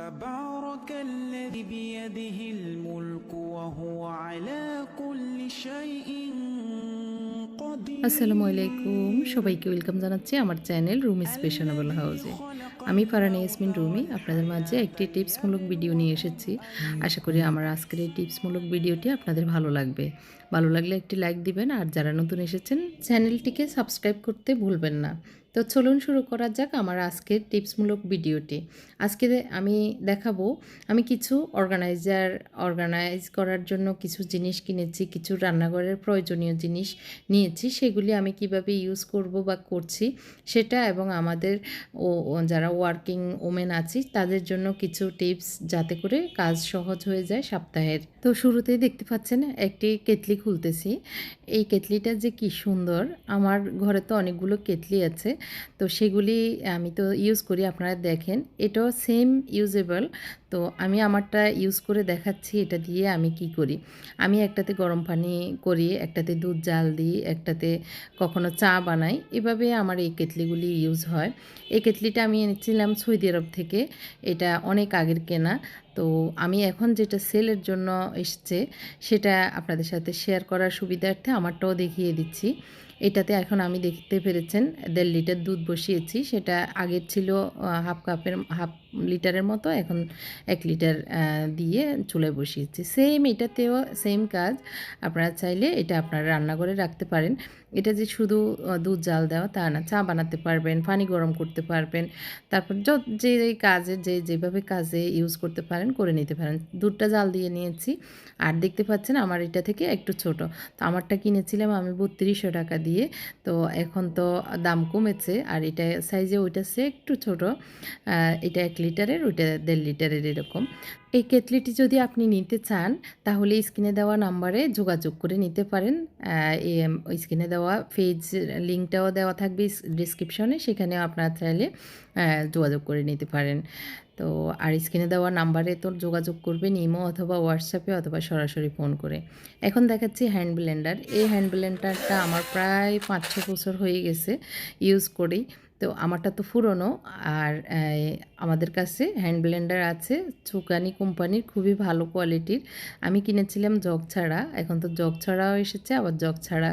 تبارك الذي بيده الملك وهو على كل شيء قدير আসসালামু আলাইকুম সবাইকে ওয়েলকাম জানাচ্ছি আমার চ্যানেল রুমি স্পেশনেবল হাউসে আমি ফারানি ইয়াসমিন রুমি আপনাদের মাঝে একটি টিপসমূলক ভিডিও নিয়ে এসেছি আশা করি আমার আজকের এই টিপসমূলক ভিডিওটি আপনাদের ভালো লাগবে ভালো লাগলে একটি লাইক দিবেন আর যারা নতুন এসেছেন চ্যানেলটিকে সাবস্ক্রাইব করতে ভুলবেন না তো চলুন শুরু করা যাক আমার আজকের টিপসমূলক ভিডিওটি। আজকে আমি দেখাবো, আমি কিছু অর্গানাইজার অর্গানাইজ করার জন্য কিছু জিনিস কিনেছি, কিছু রান্নাঘরের প্রয়োজনীয় জিনিস নিয়েছি, সেগুলি আমি কীভাবে ইউজ করব বা করছি সেটা এবং আমাদের ও যারা ওয়ার্কিং ওমেন আছি, তাদের জন্য কিছু টিপস যাতে করে কাজ সহজ হয়ে যায় সপ্তাহের। তো শুরুতেই দেখতে পাচ্ছেন একটি কেতলি খুলতেছি। এই কেতলিটা যে কি সুন্দর, আমার ঘরে তো অনেকগুলো কেতলি আছে তো সেগুলি আমি তো ইউজ করি, আপনারা দেখেন। এটাও সেম ইউজেবল তো আমি আমারটা ইউজ করে দেখাচ্ছি, এটা দিয়ে আমি কি করি? আমি একটাতে গরম পানি করি, একটাতে দুধ জাল দিই, একটাতে কখনো চা বানাই। এভাবে আমার এই কেতলিগুলি ইউজ হয়। এই কেতলিটা আমি এনেছিলাম সৌদি আরব থেকে। এটা অনেক আগের কেনা। তো আমি এখন যেটা সেলের জন্য এসছে, সেটা আপনাদের সাথে শেয়ার করার সুবিধার্থে আমারটাও দেখিয়ে দিচ্ছি। এটাতে এখন আমি দেখতে পেরেছেন, দেড় লিটার দুধ বসিয়েছি, সেটা আগের ছিল হাফ কাপের হাফ লিটারের মতো এখন এক লিটার দিয়ে চুলে বসিয়েছি। সেম এটাতেও সেম কাজ। আপনারা চাইলে এটা আপনারা রান্নাঘরে রাখতে পারেন। এটা যে শুধু দুধ, জাল দেওয়া তা না, চা বানাতে পারবেন, পানি গরম করতে পারবেন। তারপর যে কাজে, যে যেভাবে কাজে ইউজ করতে পারেন, করে নিতে পারেন। দুধটা জাল দিয়ে নিয়েছি। আর দেখতে পাচ্ছেন আমার এটা থেকে একটু ছোট। তো আমারটা কিনেছিলাম আমি বত্রিশশো টাকা দিয়ে। তো এখন তো দাম কমেছে। আর এটা সাইজে ওইটা সে একটু ছোট। এটা এক লিটারের, ওইটা দেড় লিটারের এরকম। এই কেটলিটি যদি আপনি নিতে চান, তাহলে স্ক্রিনে দেওয়া নাম্বারে যোগাযোগ করে নিতে পারেন। স্ক্রিনে দেওয়া পেজ লিঙ্কটাও দেওয়া থাকবে ডিসক্রিপশনে। সেখানেও আপনারা চাইলে যোগাযোগ করে নিতে পারেন। তো আর স্ক্রিনে দেওয়া নাম্বারে তো যোগাযোগ করবেন ইমো অথবা হোয়াটসঅ্যাপে অথবা সরাসরি ফোন করে। এখন দেখাচ্ছি হ্যান্ড ব্লেন্ডার। এই হ্যান্ড ব্লেন্ডারটা আমার প্রায় পাঁচ ছ বছর হয়ে গেছে ইউজ করি। তো আমারটা তো পুরনো আর আমাদের কাছে হ্যান্ড ব্লেন্ডার আছে। চুকানি কোম্পানির খুবই ভালো কোয়ালিটির আমি কিনেছিলাম জগ ছাড়া, এখন তো জগ ছাড়াও এসেছে, আবার জগ ছাড়া,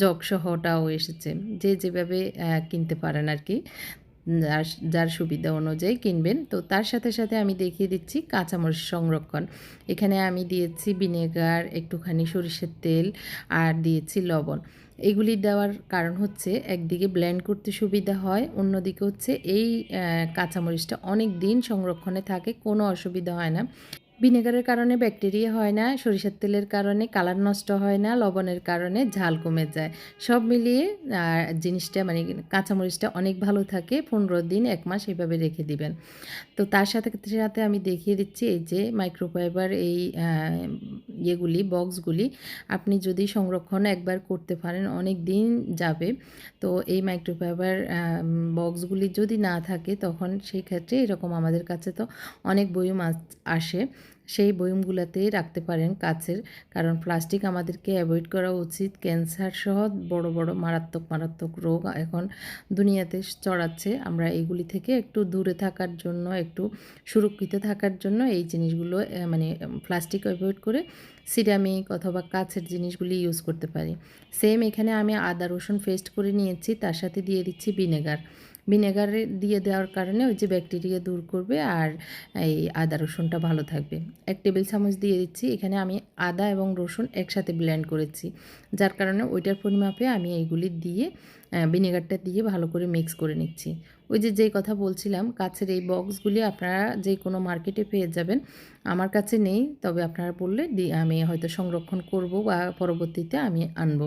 জগ সহটাও এসেছে। যে যেভাবে কিনতে পারেন আর কি, যার যার সুবিধা অনুযায়ী কিনবেন। তো তার সাথে সাথে আমি দেখিয়ে দিচ্ছি কাঁচামরিচ সংরক্ষণ। এখানে আমি দিয়েছি ভিনেগার, একটুখানি সরিষের তেল, আর দিয়েছি লবণ। এগুলি দেওয়ার কারণ হচ্ছে একদিকে ব্লেন্ড করতে সুবিধা হয়, অন্যদিকে হচ্ছে এই কাঁচামরিচটা অনেক দিন সংরক্ষণে থাকে, কোনো অসুবিধা হয় না। ভিনেগারের কারণে ব্যাকটেরিয়া হয় না, সরিষার তেলের কারণে কালার নষ্ট হয় না, লবণের কারণে ঝাল কমে যায়। সব মিলিয়ে জিনিসটা মানে কাঁচামরিচটা অনেক ভালো থাকে, পনেরো দিন, এক মাস এভাবে রেখে দিবেন। তো তার সাথে সাথে আমি দেখিয়ে দিচ্ছি এই যে মাইক্রোফাইবার এই ইয়েগুলি বক্সগুলি আপনি যদি সংরক্ষণ একবার করতে পারেন, অনেক দিন যাবে। তো এই মাইক্রোফাইবার বক্সগুলি যদি না থাকে, তখন সেই ক্ষেত্রে এরকম আমাদের কাছে তো অনেক আস- আসে। সেই বয়মগুলোতেই রাখতে পারেন কাচের, কারণ প্লাস্টিক আমাদেরকে অ্যাভয়েড করা উচিত। ক্যান্সার সহ বড় বড়, মারাত্মক মারাত্মক রোগ এখন দুনিয়াতে চড়াচ্ছে। আমরা এগুলি থেকে একটু দূরে থাকার জন্য, একটু সুরক্ষিত থাকার জন্য এই জিনিসগুলো মানে প্লাস্টিক অ্যাভয়েড করে সিরামিক অথবা কাছের জিনিসগুলি ইউজ করতে পারি। সেম এখানে আমি আদা, রসুন পেস্ট করে নিয়েছি, তার সাথে দিয়ে দিচ্ছি ভিনেগার। ভিনেগার দিয়ে দেওয়ার কারণে ওই যে ব্যাকটেরিয়া দূর করবে আর এই আদা রসুনটা ভালো থাকবে। এক টেবিল চামচ দিয়ে দিচ্ছি। এখানে আমি আদা এবং রসুন একসাথে ব্লেন্ড করেছি। যার কারণে ওইটার পরিমাপে আমি এইগুলি দিয়ে ভিনেগারটা দিয়ে ভালো করে মিক্স করে নিচ্ছি। ওই যে, যেই কথা বলছিলাম, কাছের এই বক্সগুলি আপনারা যে কোনো মার্কেটে পেয়ে যাবেন। আমার কাছে নেই, তবে আপনারা বললে আমি হয়তো সংরক্ষণ করব বা পরবর্তীতে আমি আনব।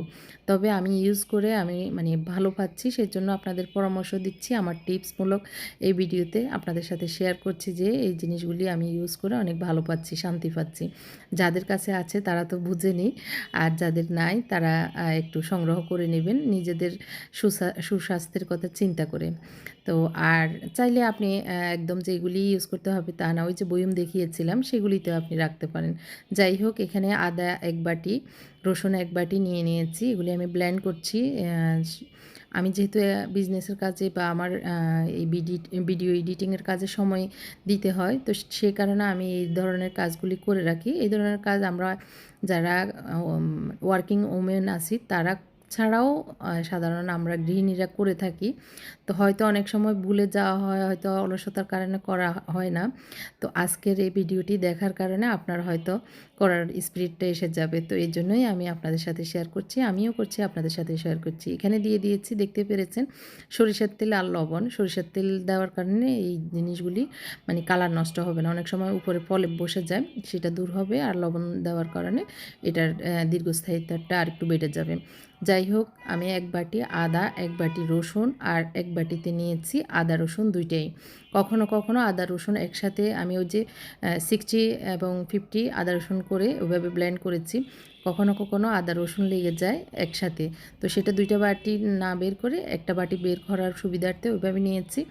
তবে আমি ইউজ করে আমি মানে ভালো পাচ্ছি, সেজন্য আপনাদের পরামর্শ দিচ্ছি। আমার টিপসমূলক এই ভিডিওতে আপনাদের সাথে শেয়ার করছি যে, এই জিনিসগুলি আমি ইউজ করে অনেক ভালো পাচ্ছি, শান্তি পাচ্ছি। যাদের কাছে আছে, তারা তো বুঝেনি আর যাদের নাই, তারা একটু সংগ্রহ করে নেবেন নিজেদের সুসা, সুস্বাস্থ্যের কথা চিন্তা করে। তো আর চাইলে আপনি একদম যেগুলি ইউজ করতে হবে তা না, ওই যে বয়ম দেখিয়েছিলাম, সেগুলিতেও আপনি রাখতে পারেন। যাই হোক, এখানে আদা এক বাটি, রসুন এক বাটি নিয়ে নিয়েছি, এগুলি আমি ব্লেন্ড করছি আমি যেহেতু বিজনেসের কাজে বা আমার এই ভিডিও এডিটিংয়ের কাজে সময় দিতে হয়, তো সে কারণে আমি এই ধরনের কাজগুলি করে রাখি। এই ধরনের কাজ আমরা যারা ওয়ার্কিং ওমেন আছি, তারা ছাড়াও সাধারণ আমরা গৃহিণীরা করে থাকি। তো হয়তো অনেক সময় ভুলে যাওয়া হয় হয়তো অলসতার কারণে করা হয় না। তো আজকের এই ভিডিওটি দেখার কারণে আপনার হয়তো করার স্পিরিটটা এসে যাবে। তো এই জন্যই আমি আপনাদের সাথে শেয়ার করছি আমিও করছি আপনাদের সাথে শেয়ার করছি। এখানে দিয়ে দিয়েছি দেখতে পেরেছেন সরিষার তেল আর লবণ। সরিষার তেল দেওয়ার কারণে এই জিনিসগুলি মানে কালার নষ্ট হবে না। অনেক সময় উপরে পলে বসে যায় সেটা দূর হবে। আর লবণ দেওয়ার কারণে এটার আহ, দীর্ঘস্থায়িত্বটা আর একটু বেড়ে যাবে। যাই হোক, আমি এক বাটি আদা, এক বাটি রসুন আর এক বাটিতে নিয়েছি আদা, রসুন দুইটাই। কখনো কখনো আদা, রসুন একসাথে আমি ওই যে সিক্সটি এবং ফিফটি আদা, রসুন করে ওইভাবে ব্ল্যান্ড করেছি। কখনো কখনো আদা, রসুন লেগে যায় একসাথে। তো সেটা দুইটা বাটি না বের করে একটা বাটি বের করার সুবিধার্থে ওইভাবে নিয়েছি।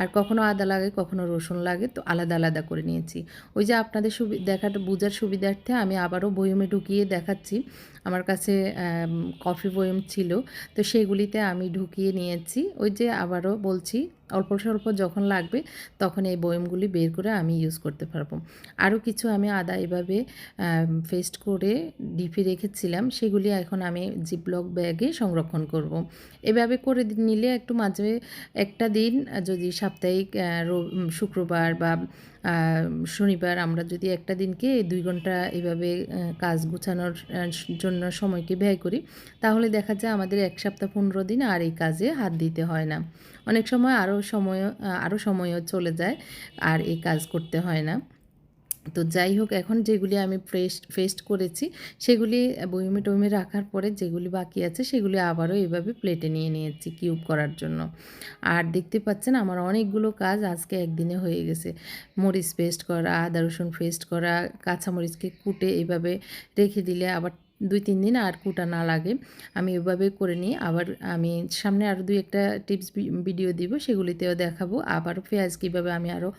আর কখনো আদা লাগে, কখনো রসুন লাগে, তো আলাদা আলাদা করে নিয়েছি। ওই যে আপনাদের সুবি দেখাটা বোঝার সুবিধার্থে আমি আবারও বয়মে ঢুকিয়ে দেখাচ্ছি। আমার কাছে কফি বয়ম ছিল। তো সেগুলিতে আমি ঢুকিয়ে নিয়েছি। ওই যে আবারও বলছি অল্প স্বল্প যখন লাগবে তখন এই বয়মগুলি বের করে আমি ইউজ করতে পারব আরও কিছু আমি আদা এভাবে ফেস্ট করে ডিপে রেখেছিলাম, সেগুলি এখন আমি জিপলক ব্যাগে সংরক্ষণ করব। এভাবে করে নিলে একটু মাঝে একটা দিন যদি সাপ্তাহিক শুক্রবার বা শনিবার আমরা যদি একটা দিনকে দুই ঘণ্টা এভাবে কাজ গুছানোর জন্য সময়কে ব্যয় করি, তাহলে দেখা যায় আমাদের এক সপ্তাহ পনেরো দিন আর এই কাজে হাত দিতে হয় না। অনেক সময় আরও সময় আরও সময়ও চলে যায় আর এই কাজ করতে হয় না। তো যাই হোক, এখন যেগুলি আমি ফ্রেশ ফেস্ট করেছি, সেগুলি বইমে টইমে রাখার পরে যেগুলি বাকি আছে, সেগুলি আবারও এভাবে প্লেটে নিয়ে নিয়েছি কিউব করার জন্য। আর দেখতে পাচ্ছেন আমার অনেকগুলো কাজ আজকে একদিনে হয়ে গেছে। মরিচ পেস্ট করা, আদা রসুন পেস্ট করা, কাঁচামরিচকে কুটে এভাবে রেখে দিলে আবার দুই, তিন দিন আর কুটা না লাগে। আমি এভাবে করে নিই। আবার আমি সামনে আরও দুই একটা টিপস ভিডিও দিব, সেগুলিতেও দেখাবো। আবার পেঁয়াজ কীভাবে আমি আরও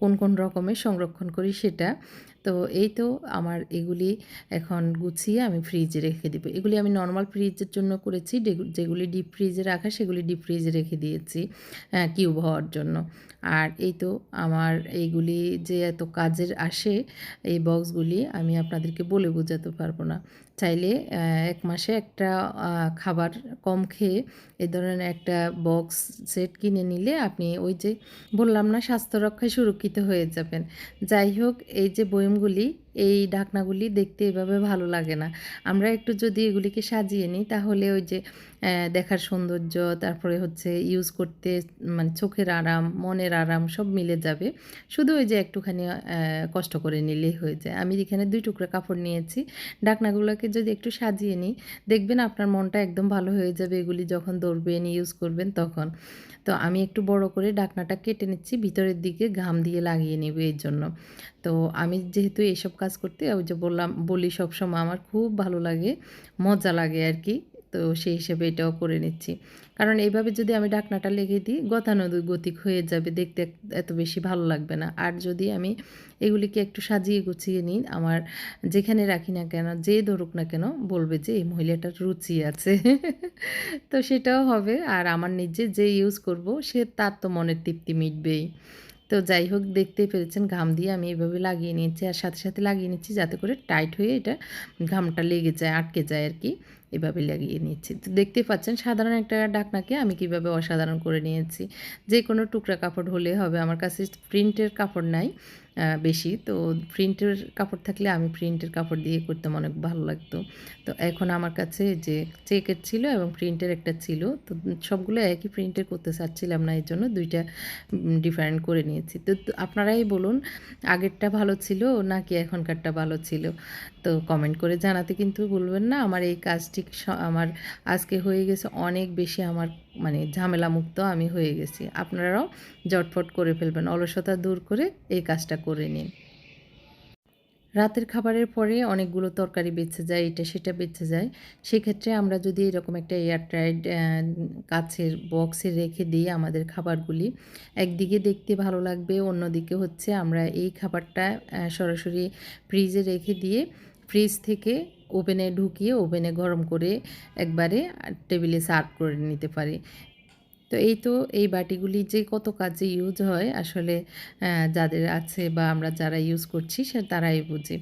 কোন কোন রকমের সংরক্ষণ করি সেটা। তো এই তো আমার এগুলি এখন গুছিয়ে আমি ফ্রিজে রেখে দিব। এগুলি আমি নর্মাল ফ্রিজের জন্য করেছি। যেগু- যেগুলি ডিপ ফ্রিজে রাখা, সেগুলি ডিপ ফ্রিজে রেখে দিয়েছি কিউব হওয়ার জন্য। আর এই তো আমার এইগুলি যে এত কাজের আসে, এই বক্সগুলি আমি আপনাদেরকে বলে বোঝাতে পারব না। চাইলে এক মাসে একটা খাবার কম খেয়ে এ ধরনের একটা বক্স সেট কিনে নিলে আপনি ওই যে বললাম না স্বাস্থ্য রক্ষায় সুরক্ষিত হয়ে যাবেন। যাই হোক, এই যে বয়মগুলি এই ঢাকনাগুলি দেখতে এভাবে ভালো লাগে না। আমরা একটু যদি এগুলিকে সাজিয়ে নিই, তাহলে ওই যে দেখার সৌন্দর্য, তারপরে হচ্ছে ইউজ করতে মানে চোখের আরাম, মনের আরাম সব মিলে যাবে। শুধু ওই যে একটুখানি কষ্ট করে নিলেই হয়ে যায়। আমি এখানে দুই টুকরা কাপড় নিয়েছি। ঢাকনাগুলোকে যদি একটু সাজিয়ে নিই, দেখবেন আপনার মনটা একদম ভালো হয়ে যাবে এগুলি যখন ধরবেন ইউজ করবেন তখন। তো আমি একটু বড় করে ঢাকনাটা কেটে নিচ্ছি, ভিতরের দিকে ঘাম দিয়ে লাগিয়ে নেব এর জন্য। তো আমি যেহেতু এইসব কাজ করতে, ওই যে বললাম, বলি সবসময় আমার খুব ভালো লাগে, মজা লাগে আর কি। তো সেই হিসেবে এটাও করে নিচ্ছি। কারণ এইভাবে যদি আমি ডাকনাটা লেগে দিই, গতানুগতিক হয়ে যাবে, দেখতে এত বেশি ভালো লাগবে না। আর যদি আমি এগুলিকে একটু সাজিয়ে গুছিয়ে নিই, আমার যেখানে রাখি না কেন, যে ধরুক না কেন, বলবে যে এই মহিলাটার রুচি আছে। তো সেটাও হবে। আর আমার নিজে যে ইউজ করব, সে তার তো মনের তৃপ্তি মিটবেই। তো যাই হোক, দেখতেই পেরেছেন ঘাম দিয়ে আমি এভাবে লাগিয়ে নিয়েছি আর সাথে সাথে লাগিয়ে নিচ্ছি যাতে করে টাইট হয়ে এটা ঘামটা লেগে যায়, আটকে যায় আর কি। এভাবে লাগিয়ে নিচ্ছি। তো দেখতে পাচ্ছেন সাধারণ একটা ডাকনাকে আমি কীভাবে অসাধারণ করে নিয়েছি। যে কোনো টুকরা কাপড় হলে হবে। আমার কাছে প্রিন্টের কাপড় নাই বেশি। তো প্রিন্টের কাপড় থাকলে আমি প্রিন্টের কাপড় দিয়ে করতাম, অনেক ভালো লাগতো। তো এখন আমার কাছে যে চেকের ছিল এবং প্রিন্টের একটা ছিল, তো সবগুলো একই প্রিন্টের করতে চাচ্ছিলাম না এই জন্য দুইটা ডিফারেন্ট করে নিয়েছি। তো আপনারাই বলুন, আগেরটা ভালো ছিল নাকি এখনকারটা ভালো ছিল? তো কমেন্ট করে জানাতে কিন্তু বলবেন না। আমার এই কাজটি স- আমার আজকে হয়ে গেছে অনেক বেশি আমার মানে ঝামেলা মুক্ত আমি হয়ে গেছি। আপনারাও জটফট করে ফেলবেন, অলসতা দূর করে এই কাজটা করে নিন। রাতের খাবারের পরে অনেকগুলো তরকারি বেঁচে যায়, এটা সেটা বেঁচে যায়। সেক্ষেত্রে আমরা যদি এরকম একটা এয়ার টাইট কাছের বক্সে রেখে দিই আমাদের খাবারগুলি, একদিকে দেখতে ভালো লাগবে, অন্যদিকে হচ্ছে আমরা এই খাবারটা সরাসরি ফ্রিজে রেখে দিয়ে ফ্রিজ থেকে ওভেনে ঢুকিয়ে ওভেনে গরম করে একবারে টেবিলে সার্ভ করে নিতে পারি। তো এই তো এই বাটিগুলি যে কত কাজে ইউজ হয় আসলে যাদের আছে বা আমরা যারা ইউজ করছি সে তারাই বুঝে।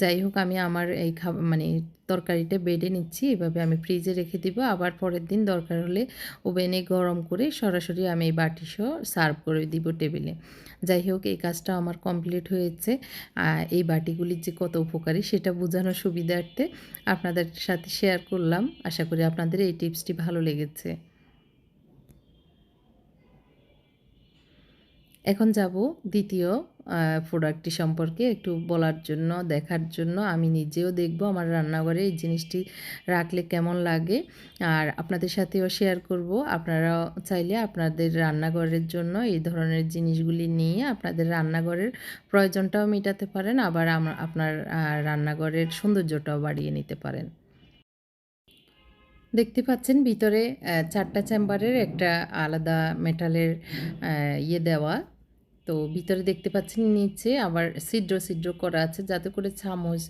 যাই হোক, আমি আমার এই খাব মানে তরকারিটা বেডে নিচ্ছি, এভাবে আমি ফ্রিজে রেখে দিব। আবার পরের দিন দরকার হলে ওভেনে গরম করে সরাসরি আমি এই বাটি সহ সার্ভ করে দিব টেবিলে যাই হোক, এই কাজটা আমার কমপ্লিট হয়েছে। এই বাটিগুলির যে কত উপকারী সেটা বোঝানোর সুবিধার্থে আপনাদের সাথে শেয়ার করলাম। আশা করি আপনাদের এই টিপসটি ভালো লেগেছে। এখন যাব দ্বিতীয় প্রোডাক্টটি সম্পর্কে একটু বলার জন্য, দেখার জন্য। আমি নিজেও দেখব আমার রান্নাঘরে এই জিনিসটি রাখলে কেমন লাগে। আর আপনাদের সাথেও শেয়ার করব। আপনারা চাইলে আপনাদের রান্নাঘরের জন্য এই ধরনের জিনিসগুলি নিয়ে আপনাদের রান্নাঘরের প্রয়োজনটাও মেটাতে পারেন। আবার আপনার রান্নাঘরের সৌন্দর্যটাও বাড়িয়ে নিতে পারেন। দেখতে পাচ্ছেন ভিতরে চারটা চেম্বারের একটা আলাদা মেটালের ইয়ে দেওয়া। তো ভিতরে দেখতে পাচ্ছেন নিচে আবার ছিদ্র ছিদ্র করা আছে যাতে করে চামচ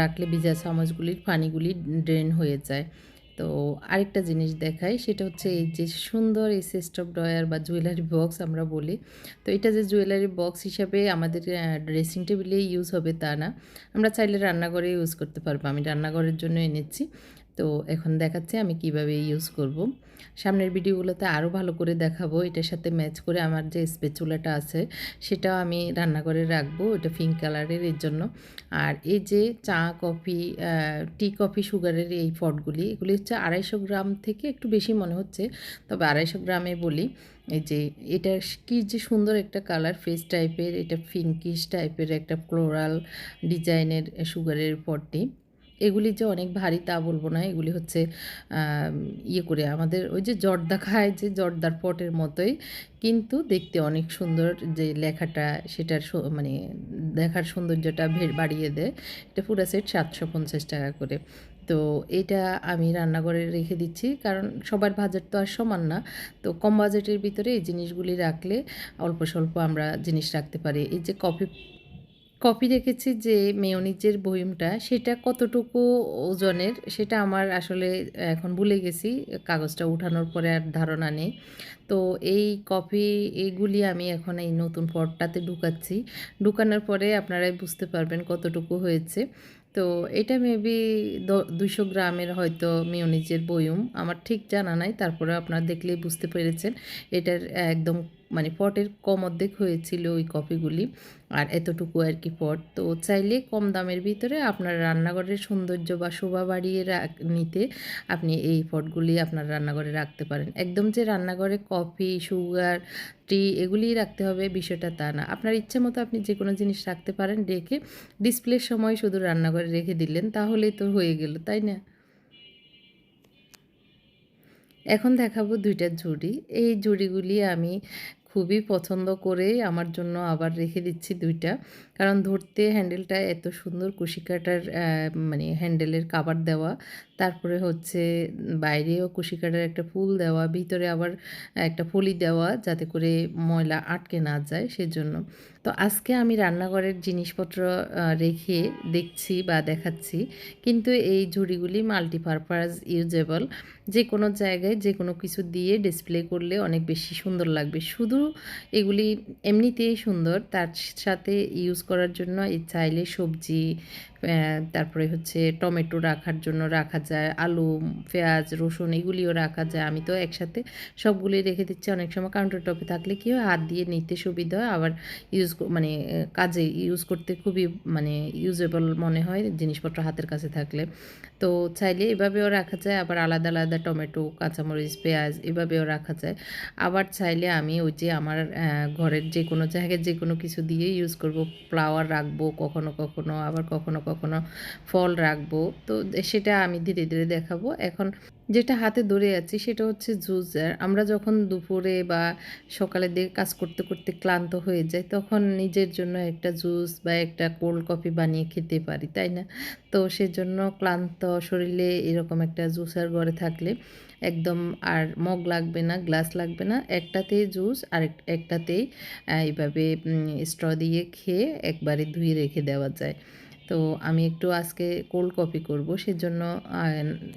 রাখলে ভিজা চামচগুলির পানিগুলি ড্রেন হয়ে যায়। তো আরেকটা জিনিস দেখাই, সেটা হচ্ছে এই যে সুন্দর এই সেস্টপ ড্রয়ার বা জুয়েলারি বক্স আমরা বলি। তো এটা যে জুয়েলারি বক্স হিসাবে আমাদের ড্রেসিং টেবিলে ইউজ হবে তা না। আমরা চাইলে রান্নাঘরে ইউজ করতে পারব। আমি রান্নাঘরের জন্য এনেছি। তো এখন দেখাচ্ছি আমি কীভাবে ইউজ করব। সামনের ভিডিওগুলোতে আরও ভালো করে দেখাবো, এটার সাথে ম্যাচ করে আমার যে স্পেচুলাটা আছে, সেটাও আমি রান্নাঘরে রাখব এটা পিঙ্ক কালারের এর জন্য। আর এই যে চা, কফি টি কফি সুগারের এই পটগুলি, এগুলি হচ্ছে আড়াইশো গ্রাম থেকে একটু বেশি মনে হচ্ছে, তবে আড়াইশো গ্রামে বলি, এই যে এটা কি যে সুন্দর একটা কালার ফেস টাইপের এটা পিঙ্কিশ টাইপের একটা ফ্লোরাল ডিজাইনের সুগারের পটটি। এগুলি যে অনেক ভারী তা বলব না, এগুলি হচ্ছে ইয়ে করে আমাদের ওই যে জর্দা খায় যে জর্দার পটের মতোই। কিন্তু দেখতে অনেক সুন্দর যে লেখাটা, সেটার মানে দেখার সৌন্দর্যটা বাড়িয়ে দেয়। এটা পুরো সেট সাতশো পঞ্চাশ টাকা করে। তো এটা আমি রান্নাঘরে রেখে দিচ্ছি, কারণ সবার বাজেট তো আর সমান না। তো কম বাজেটের ভিতরে এই জিনিসগুলি রাখলে অল্প স্বল্প আমরা জিনিস রাখতে পারি। এই যে কফি কপি রেখেছি যে মেয়নিজের বয়মটা সেটা কতটুকু ওজনের সেটা আমার আসলে এখন ভুলে গেছি, কাগজটা উঠানোর পরে আর ধারণা নেই। তো এই কফি এইগুলি আমি এখন এই নতুন পটটাতে ঢুকাচ্ছি। ঢুকানোর পরে আপনারাই বুঝতে পারবেন কতটুকু হয়েছে। তো এটা মেবি দুশো গ্রামের হয়তো মেয়নিজের বয়ম আমার ঠিক জানা নাই তারপরে আপনারা দেখলেই বুঝতে পেরেছেন। এটার একদম মানে পটের কম অর্ধেক হয়েছিল ওই কপিগুলি আর এতটুকু আর কি পট। তো চাইলে কম দামের ভিতরে আপনার রান্নাঘরের সৌন্দর্য বা শোভা বাড়িয়ে নিতে আপনি এই পটগুলি আপনার রান্নাঘরে রাখতে পারেন। একদম যে রান্নাঘরে কফি, সুগার, টি এগুলিই রাখতে হবে, বিষয়টা তা না। আপনার ইচ্ছে মতো আপনি যে কোনো জিনিস রাখতে পারেন, রেখে ডিসপ্লের সময় শুধু রান্নাঘরে রেখে দিলেন, তাহলেই তো হয়ে গেল, তাই না? এখন দেখাবো দুইটা ঝুড়ি। এই ঝুড়িগুলি আমি খুবই পছন্দ করে আমার জন্য আবার রেখে দিচ্ছি দুইটা। কারণ ধরতে হ্যান্ডেলটা এত সুন্দর কুশিকাটার মানে হ্যান্ডেলের কাবার দেওয়া। তারপরে হচ্ছে বাইরেও কুশিকাটার একটা ফুল দেওয়া, ভিতরে আবার একটা ফলি দেওয়া যাতে করে ময়লা আটকে না যায় সেজন্য। তো আজকে আমি রান্নাঘরের জিনিসপত্র রেখে দেখছি বা দেখাচ্ছি। কিন্তু এই ঝুড়িগুলি মাল্টিপারপাস ইউজেবল যে কোনো জায়গায় যে কোনো কিছু দিয়ে ডিসপ্লে করলে অনেক বেশি সুন্দর লাগবে। শুধু এগুলি এমনিতেই সুন্দর, তার সাথে ইউজ করার জন্য এই চাইলে সবজি তারপরে হচ্ছে টমেটো রাখার জন্য রাখা যায়, আলু, পেঁয়াজ, রসুন এগুলিও রাখা যায়। আমি তো একসাথে সবগুলি রেখে দিচ্ছি। অনেক সময় কাউন্টার টপে থাকলে কি হয়, হাত দিয়ে নিতে সুবিধা হয়। আবার ইউজ মানে কাজে ইউজ করতে খুবই মানে ইউজেবল মনে হয় জিনিসপত্র হাতের কাছে থাকলে। তো চাইলে এভাবেও রাখা যায়। আবার আলাদা আলাদা টমেটো, কাঁচামরিচ, পেঁয়াজ এভাবেও রাখা যায়। আবার চাইলে আমি ওই যে আমার ঘরের যে কোনো জায়গায় যে কোনো কিছু দিয়ে ইউজ করব। ফ্লাওয়ার রাখব কখনো কখনো, আবার কখনো কখনো ফল রাখব। তো সেটা আমি ধীরে ধীরে দেখাবো। এখন যেটা হাতে ধরে আছি সেটা হচ্ছে জুসার আমরা যখন দুপুরে বা সকালের দিকে কাজ করতে করতে ক্লান্ত হয়ে যাই, তখন নিজের জন্য একটা জুস বা একটা কোল্ড কফি বানিয়ে খেতে পারি, তাই না? তো সেজন্য ক্লান্ত শরীরে এরকম একটা জুসার ঘরে থাকলে একদম আর মগ লাগবে না, গ্লাস লাগবে না। একটাতেই জুস আর এক- একটাতেই এইভাবে স্ট্র দিয়ে খেয়ে একবারে ধুয়ে রেখে দেওয়া যায়। তো আমি একটু আজকে কোল্ড কফি করব, সেজন্য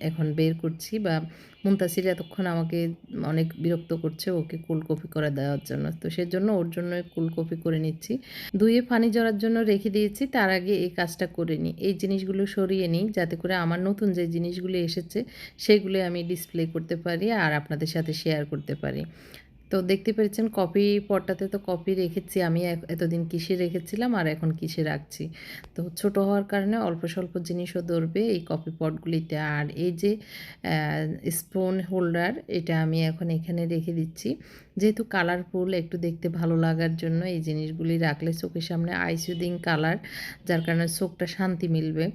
এখন বের করছি বা মুন্তাসির এতক্ষণ আমাকে অনেক বিরক্ত করছে ওকে কোল্ড কফি করে দেওয়ার জন্য। তো সেজন্য ওর জন্য কোল্ড কফি করে নিচ্ছি। ধুয়ে পানি জড়ার জন্য রেখে দিয়েছি, তার আগে এই কাজটা করে নিই। এই জিনিসগুলো সরিয়ে নিই, যাতে করে আমার নতুন যে জিনিসগুলো এসেছে, সেগুলো আমি ডিসপ্লে করতে পারি আর আপনাদের সাথে শেয়ার করতে পারি। তো দেখতে পেরেছেন কপি পটটাতে তো কপি রেখেছি আমি এতদিন কিসে রেখেছিলাম আর এখন কিসে রাখছি। তো ছোট হওয়ার কারণে অল্প স্বল্প জিনিসও ধরবে এই কপি পটগুলিতে। আর এই যে স্পুন হোল্ডার এটা আমি এখন এখানে রেখে দিচ্ছি। যেহেতু কালারফুল, একটু দেখতে ভালো লাগার জন্য এই জিনিসগুলি রাখলে চোখের সামনে আইসুদিং কালার, যার কারণে চোখটা শান্তি মিলবে।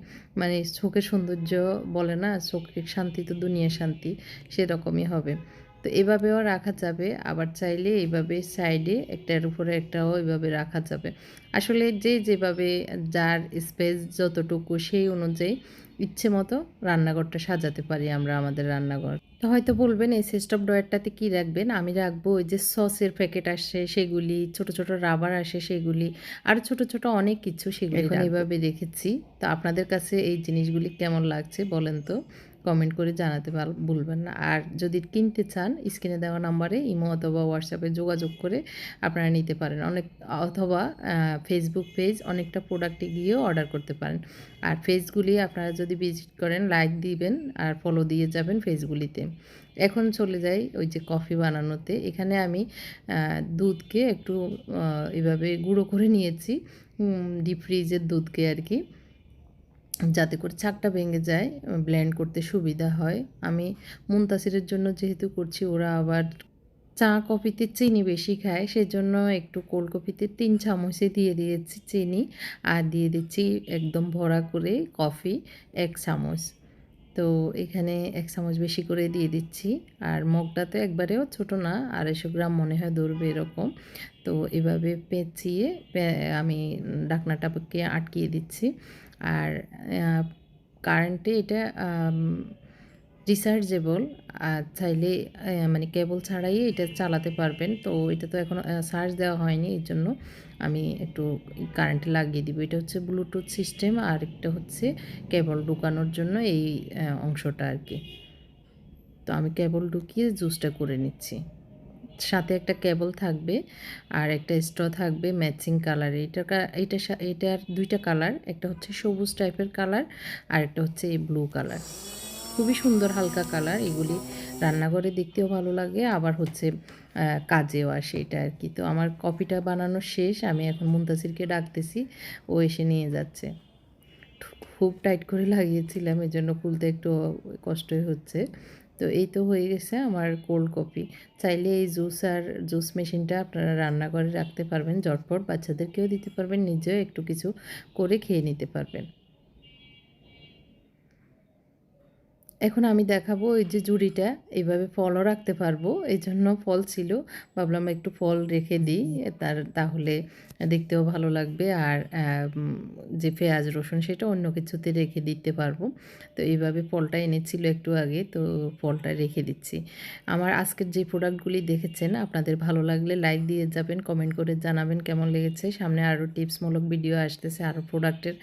মানে চোখের সৌন্দর্য বলে না, চোখের শান্তি তো দুনিয়া শান্তি, সেরকমই হবে। তো এভাবেও রাখা যাবে। আবার চাইলে এইভাবে সাইডে একটার উপরে একটাও এভাবে রাখা যাবে। আসলে যে যেভাবে যার স্পেস যতটুকু সেই অনুযায়ী ইচ্ছে মতো রান্নাঘরটা সাজাতে পারি আমরা আমাদের রান্নাঘর। তো হয়তো বলবেন এই সিস্টপ ড্রয়ারটাতে কি রাখবেন? আমি রাখব ওই যে সসের প্যাকেট আসে সেগুলি ছোট ছোট রাবার আসে সেগুলি আর ছোট ছোট অনেক কিছু সেগুলি এইভাবে রেখেছি তো আপনাদের কাছে এই জিনিসগুলি কেমন লাগছে বলেন তো? কমেন্ট করে জানাতে ভুলবেন না। আর যদি কিনতে চান, স্ক্রিনে দেওয়া নাম্বারে ইমো অথবা হোয়াটসঅ্যাপে যোগাযোগ করে আপনারা নিতে পারেন। অনেক, অথবা ফেসবুক পেজ অনেকটা প্রোডাক্টে গিয়েও অর্ডার করতে পারেন। আর পেজগুলি আপনারা যদি ভিজিট করেন লাইক দিবেন আর ফলো দিয়ে যাবেন পেজগুলিতে এখন চলে যাই ওই যে কফি বানানোতে। এখানে আমি দুধকে একটু এভাবে গুঁড়ো করে নিয়েছি। ডিপ ফ্রিজের দুধকে আর কি। যাতে করে চাকটা ভেঙে যায় ব্লেন্ড করতে সুবিধা হয়। আমি মুনতাসিরের জন্য যেহেতু করছি, ওরা আবার চা কফিতে চিনি বেশি খায়, সেজন্য একটু কোল্ড কফিতে তিন চামচে দিয়ে দিয়েছি চিনি, আর দিয়ে দিচ্ছি একদম ভরা করে কফি এক চামচ। তো এখানে এক চামচ বেশি করে দিয়ে দিচ্ছি। আর মগটা তো একবারেও ছোটো না, আড়াইশো গ্রাম মনে হয় ধরবে এরকম। তো এভাবে পেঁচিয়ে আমি ডাকনাটাকে আটকিয়ে দিচ্ছি। আর কারেন্টে এটা রিচার্জেবল আর চাইলে মানে কেবল ছাড়াই এটা চালাতে পারবেন। তো এটা তো এখন চার্জ দেওয়া হয়নি, এই জন্য আমি একটু কারেন্টে লাগিয়ে দিব। এটা হচ্ছে ব্লুটুথ সিস্টেম আর একটা হচ্ছে কেবল ঢুকানোর জন্য এই অংশটা আর কি। তো আমি কেবল ঢুকিয়ে জুসটা করে নিচ্ছি। সাথে একটা কেবল থাকবে আর একটা স্ট্র থাকবে ম্যাচিং কালার এটা এটা এটার দুইটা কালার একটা হচ্ছে সবুজ টাইপের কালার আর একটা হচ্ছে এই ব্লু কালার খুবই সুন্দর হালকা কালার, এগুলি রান্নাঘরে দেখতেও ভালো লাগে, আবার হচ্ছে কাজেও আসে এটা আর কি। তো আমার কফিটা বানানো শেষ, আমি এখন মুন্তাসিরকে ডাকতেছি, ও এসে নিয়ে যাচ্ছে। খুব টাইট করে লাগিয়েছিলাম এই জন্য খুলতে একটু কষ্টই হচ্ছে। তো এই তো হয়ে গেছে আমার কোল্ড কফি। চাইলে এই জুস আর জুস মেশিনটা আপনারা রান্নাঘরে রাখতে পারবেন, ঝটপট বাচ্চাদেরকেও দিতে পারবেন, নিজেও একটু কিছু করে খেয়ে নিতে পারবেন। এখন আমি দেখাবো এই যে জুড়িটা, এইভাবে ফলও রাখতে পারব। এই জন্য ফল ছিল, ভাবলাম একটু ফল রেখে দিই, তার, তাহলে দেখতেও ভালো লাগবে। আর যে পেঁয়াজ, রসুন সেটা অন্য কিছুতে রেখে দিতে পারব। তো এইভাবে ফলটা এনেছিল একটু আগে, তো ফলটা রেখে দিচ্ছি। আমার আজকের যে প্রোডাক্টগুলি দেখেছেন, আপনাদের ভালো লাগলে লাইক দিয়ে যাবেন, কমেন্ট করে জানাবেন কেমন লেগেছে। সামনে আরও টিপসমূলক ভিডিও আসতেছে, আরও প্রোডাক্টের।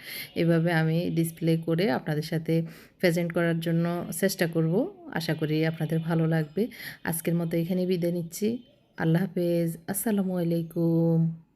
এভাবে আমি ডিসপ্লে করে আপনাদের সাথে প্রেজেন্ট করার জন্য চেষ্টা করব। আশা করি আপনাদের ভালো লাগবে। আজকের মতো এখানে বিদায় নিচ্ছি। আল্লাহ হাফেজ। আসসালামু আলাইকুম।